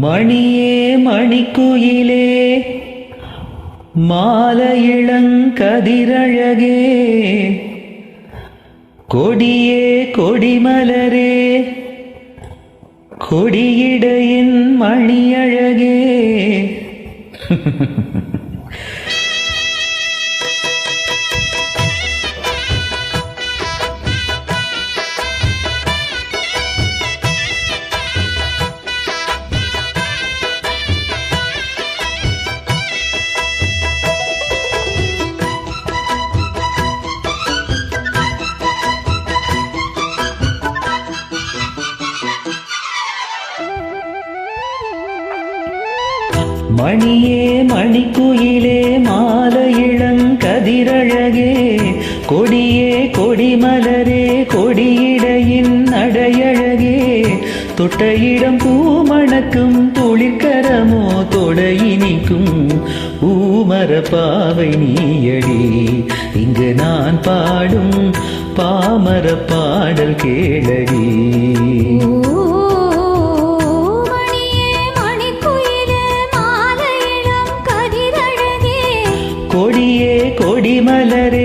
மணியே மணிக்குயிலே மால இளங்கதிரழகே. கொடியே கொடிமலரே கொடியிடையின் மணியழகே. மணியே மணிக்குயிலே மாலையிளங்கதிரழகே கொடியே கொடிமலரே கொடியிடையின் அடையழகே. தொட்டையிடம் பூமணக்கும் துளிர்கரமோ தொடையினிக்கும் ஊமர பாவை நீயடி. இங்கு நான் பாடும் பாமர பாடல் கேளடி. கொடிமலரே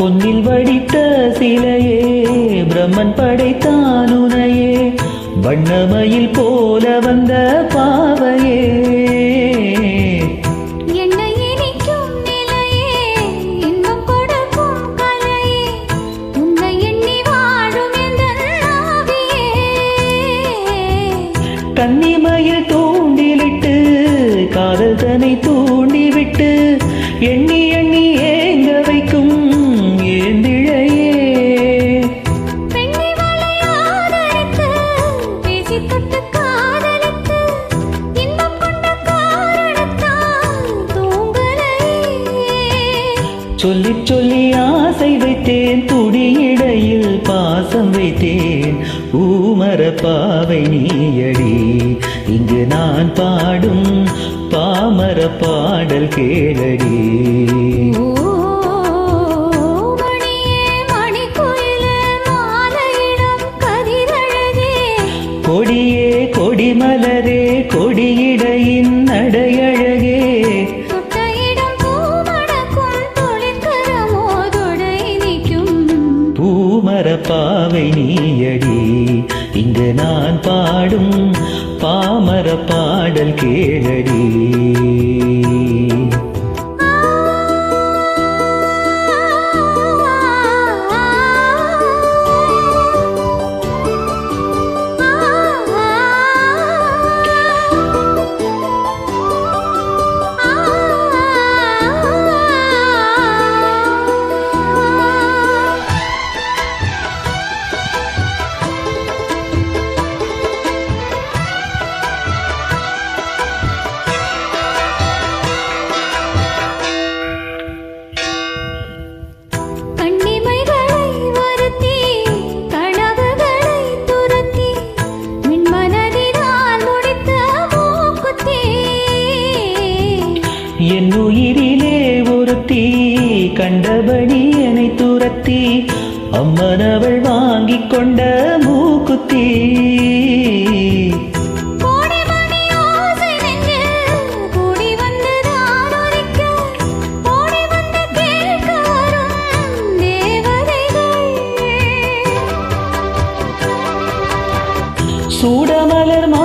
பொன்னில் வடித்த சிலையே பிரம்மன் படைத்தான் உனையே வண்ணமயில் போல வந்த பாவையே. கன்னிமயில் தூண்டிலிட்டு காதல் தனை தூண்டிவிட்டு எண்ணி சொல்லி சொல்லி ஆசை வைத்தேன். துடியிடையில் பாசம் வைத்தேன். ஊமர பாவை நீயடி. இங்கு நான் பாடும் பாமர பாடல் கேளடி. கொடியே கொடிமலரே கொடியிடையின் நான் பாடும் பாமர பாடல் கேளடி. என் உயிரிலே ஒருத்தி கண்டபடி என்னை துரத்தி அம்மன் அவள் வாங்கி கொண்ட மூக்குத்தி. சூடமலர் மா